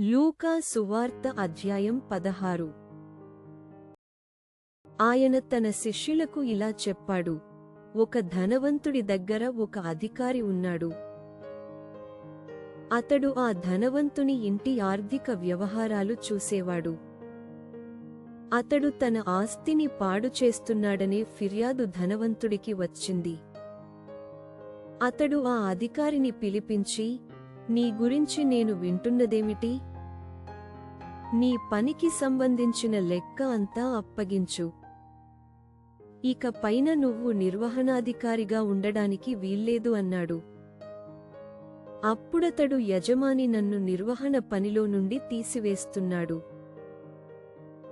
లూకా సువార్త అధ్యాయం పదహారు. ఆయన తన శిష్యులకు ఇలా చెప్పాడు ఒక ధనవంతుడి దగ్గర ఒక అధికారి ఉన్నాడు. అతడు ఆ ధనవంతుని ఇంటి ఆర్థిక వ్యవహారాలు చూసేవాడు. అతడు తన ఆస్తిని పాడు చేస్తున్నాడనే ఫిర్యాదు ధనవంతుడికి వచ్చింది. అతడు ఆ అధికారిని పిలిపించి నీ గురించి నేను వింటున్నదేమిటి? నీ పనికి సంబంధించిన లెక్క అంతా అప్పగించు. ఇక పైన నువ్వు నిర్వహణాధికారిగా ఉండడానికి వీల్లేదు అన్నాడు. అప్పుడతడు యజమాని నన్ను నిర్వహణ పనిలో నుండి తీసివేస్తున్నాడు.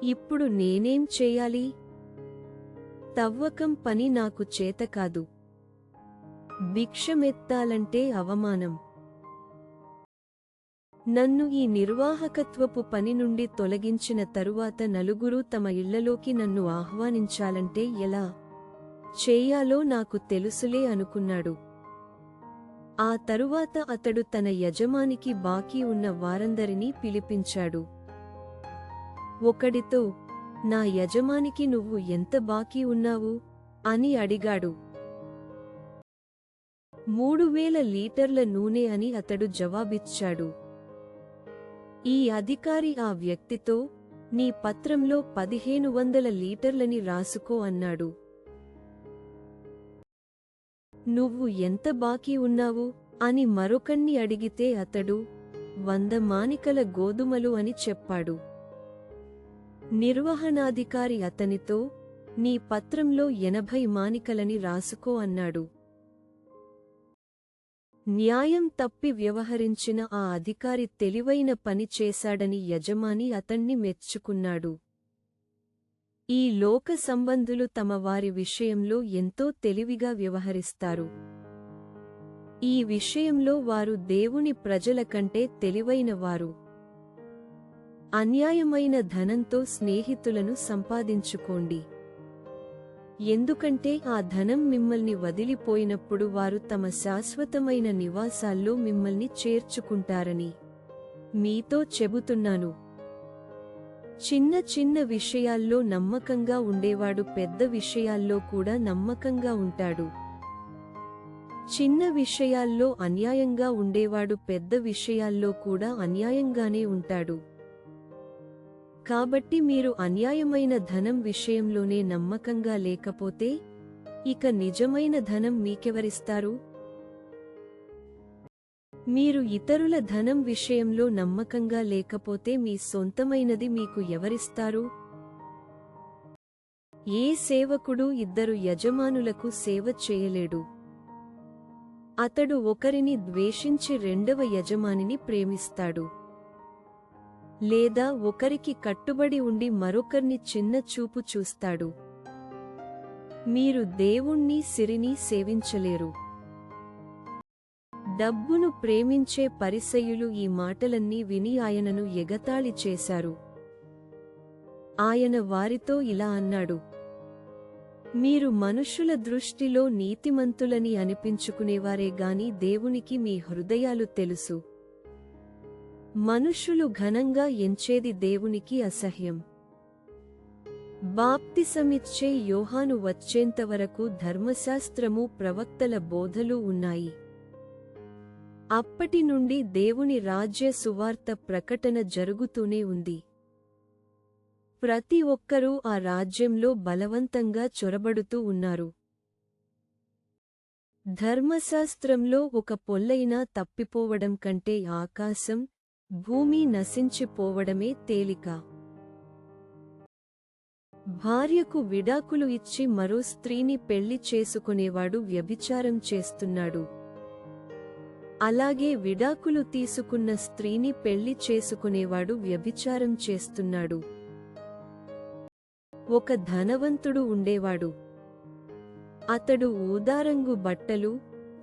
ఇప్పుడు నేనేం చేయాలి? తవ్వకం పని నాకు చేతకాదు భిక్షమెత్తాలంటే అవమానం. నన్ను ఈ నిర్వాహకత్వపు పని నుండి తొలగించిన తరువాత నలుగురు తమ ఇళ్ళలోకి నన్ను ఆహ్వానించాలంటే ఎలా? చేయాలో నాకు తెలుసులే అనుకున్నాడు. ఆ తరువాత అతడు తన యజమానికి బాకీ ఉన్న వారందరినీ పిలిపించాడు. ఒకడితో నా యజమానికి నువ్వు ఎంత బాకీ ఉన్నావు? అని అడిగాడు. మూడు వేల లీటర్ల నూనె అని అతడు జవాబిచ్చాడు. ఈ అధికారి ఆ వ్యక్తితో నీ పత్రంలో పదిహేను వందల లీటర్లని రాసుకో అన్నాడు. నువ్వు ఎంత బాకీ ఉన్నావు అని మరొకణ్ణి అడిగితే అతడు వంద మానికల గోధుమలు అని చెప్పాడు. నిర్వహణాధికారి అతనితో నీ పత్రంలో ఎనభై మానికలని రాసుకో అన్నాడు. న్యాయం తప్పి వ్యవహరించిన ఆ అధికారి తెలివైన పని చేశాడని యజమాని అతన్ని మెచ్చుకున్నాడు. ఈ లోక సంబంధులు తమ వారి విషయంలో ఎంతో తెలివిగా వ్యవహరిస్తారు. ఈ విషయంలో వారు దేవుని ప్రజల కంటే తెలివైనవారు అన్యాయమైన ధనంతో స్నేహితులను సంపాదించుకోండి. ఎందుకంటే ఆ ధనం మిమ్మల్ని వదిలిపోయినప్పుడు వారు తమ శాశ్వతమైన నివాసాల్లో మిమ్మల్ని చేర్చుకుంటారని మీతో చెబుతున్నాను. చిన్న చిన్న విషయాల్లో నమ్మకంగా ఉండేవాడు పెద్ద విషయాల్లో కూడా నమ్మకంగా ఉంటాడు. చిన్న విషయాల్లో అన్యాయంగా ఉండేవాడు పెద్ద విషయాల్లో కూడా అన్యాయంగానే ఉంటాడు. కాబట్టి మీరు అన్యాయమైన ధనం విషయంలోనే నమ్మకంగా లేకపోతే ఇక నిజమైన ధనం మీకెవరిస్తారు? మీరు ఇతరుల ధనం విషయంలో నమ్మకంగా లేకపోతే మీ సొంతమైనది మీకు ఎవరిస్తారు? ఏ సేవకుడు ఇద్దరు యజమానులకు సేవ చేయలేడు. అతడు ఒకరిని ద్వేషించి రెండవ యజమానిని ప్రేమిస్తాడు. లేదా ఒకరికి కట్టుబడి ఉండి మరొకర్ని చిన్న చూపు చూస్తాడు. మీరు దేవుణ్ణి సిరిని సేవించలేరు. డబ్బును ప్రేమించే పరిసయులు ఈ మాటలన్నీ విని ఆయనను ఎగతాళి చేశారు. ఆయన వారితో ఇలా అన్నాడు మీరు మనుషుల దృష్టిలో నీతిమంతులని అనిపించుకునేవారే గాని దేవునికి మీ హృదయాలు తెలుసు. మనుషులు ఘనంగా ఎంచేది దేవునికి అసహ్యం. బాప్తిసమిచ్చే యోహాను వచ్చేంతవరకు ధర్మశాస్త్రము ప్రవక్తల బోధలు ఉన్నాయి. అప్పటి నుండి దేవుని రాజ్య సువార్త ప్రకటన జరుగుతూనే ఉంది. ప్రతి ఒక్కరూ ఆ రాజ్యంలో బలవంతంగా చొరబడుతూ ఉన్నారు. ధర్మశాస్త్రంలో ఒక పొల్లైనా తప్పిపోవడం కంటే ఆకాశం భూమి నశించిపోవడమే తేలిక. భార్యకు విడాకులు ఇచ్చి మరో స్త్రీని పెళ్ళి చేసుకునేవాడు వ్యభిచారం చేస్తున్నాడు. అలాగే విడాకులు తీసుకున్న స్త్రీని పెళ్ళి చేసుకునేవాడు వ్యభిచారం చేస్తున్నాడు. ఒక ధనవంతుడు ఉండేవాడు. అతడు ఊదారంగు బట్టలు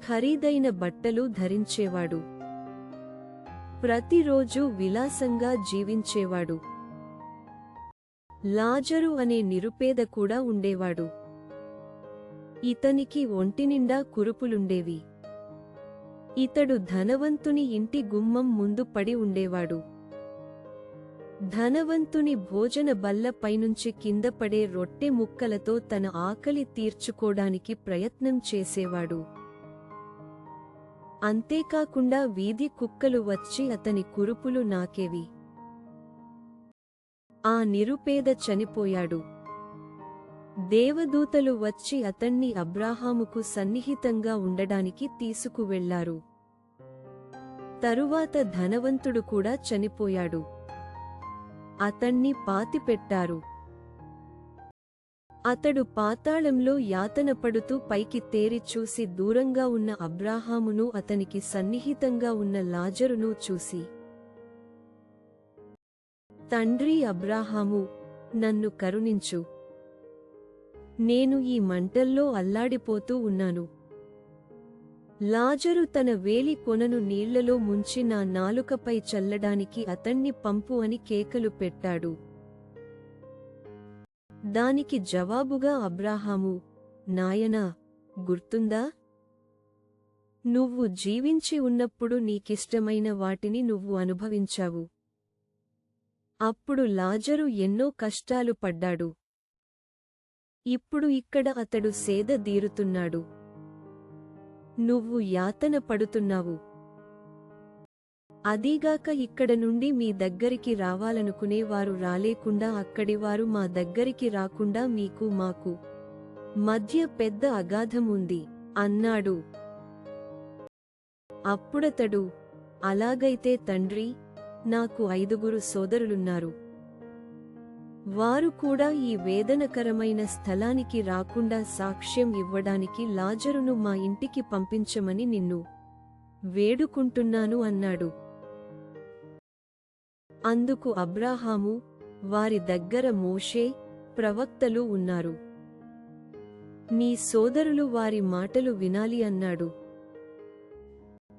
ఖరీదైన బట్టలు ధరించేవాడు. ప్రతిరోజు విలాసంగా జీవించేవాడు. లాజరు అనే నిరుపేద కూడా ఉండేవాడు. ఇతనికి ఒంటినిండా కురుపులుండేవి. ఇతడు ధనవంతుని ఇంటి గుమ్మం ముందు పడి ఉండేవాడు. ధనవంతుని భోజన బల్ల పైనుంచి కింద పడే రొట్టె ముక్కలతో తన ఆకలి తీర్చుకోడానికి ప్రయత్నం చేసేవాడు. అంతేకాకుండా వీధి కుక్కలు వచ్చి అతని కురుపులు నాకేవి. ఆ నిరుపేద చనిపోయాడు. దేవదూతలు వచ్చి అతన్ని అబ్రాహాముకు సన్నిహితంగా ఉండడానికి తీసుకువెళ్ళారు తరువాత ధనవంతుడు కూడా చనిపోయాడు. అతన్ని పాతిపెట్టారు. అతడు పాతాళంలో యాతన పడుతూ పైకి తేరి చూసి దూరంగా ఉన్న అబ్రాహామును అతనికి సన్నిహితంగా ఉన్న లాజరును చూసి తండ్రి అబ్రాహాము నన్ను కరుణించు. నేను ఈ మంటల్లో అల్లాడిపోతూ ఉన్నాను. లాజరు తన వేలి కొనను నీళ్ళలో ముంచి నా నాలుకపై చల్లడానికి అతన్ని పంపు అని కేకలు పెట్టాడు. దానికి జవాబుగా అబ్రాహాము నాయనా గుర్తుందా? నువ్వు జీవించి ఉన్నప్పుడు నీకిష్టమైన వాటిని నువ్వు అనుభవించావు. అప్పుడు లాజరు ఎన్నో కష్టాలు పడ్డాడు. ఇప్పుడు ఇక్కడ అతడు సేద దీరుతున్నాడు నువ్వు యాతన పడుతున్నావు. అదీగాక ఇక్కడ నుండి మీ దగ్గరికి రావాలనుకునే వారు రాలేకుండా అక్కడివారు మా దగ్గరికి రాకుండా మీకు మాకు మధ్య పెద్ద అగాధం ఉంది అన్నాడు. అప్పుడతడు అలాగైతే తండ్రి నాకు ఐదుగురు సోదరులున్నారు. వారు కూడా ఈ వేదనకరమైన స్థలానికి రాకుండా సాక్ష్యం ఇవ్వడానికి లాజరును మా ఇంటికి పంపించమని నిన్ను వేడుకుంటున్నాను అన్నాడు. అందుకు అబ్రాహాము వారి దగ్గర మోషే ప్రవక్తలు ఉన్నారు. నీ సోదరులు వారి మాటలు వినాలి అన్నాడు.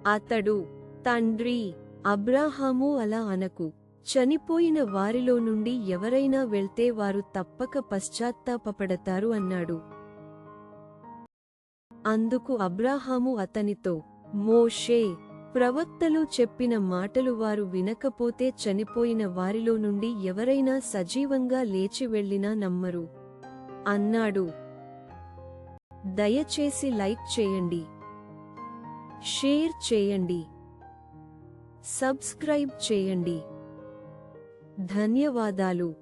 అతడు తండ్రి అబ్రాహాము అలా అనకు. చనిపోయిన వారిలో నుండి ఎవరైనా వెళ్తే వారు తప్పక పశ్చాత్తాపపడతారు అన్నాడు. అందుకు అబ్రాహాము అతనితో మోషే ప్రవక్తలు చెప్పిన మాటలు వారు వినకపోతే చనిపోయిన వారిలో నుండి ఎవరైనా సజీవంగా లేచి వెళ్ళినా నమ్మరు. అన్నాడు. దయచేసి లైక్ చేయండి. షేర్ చేయండి. సబ్స్క్రైబ్ చేయండి. ధన్యవాదాలు.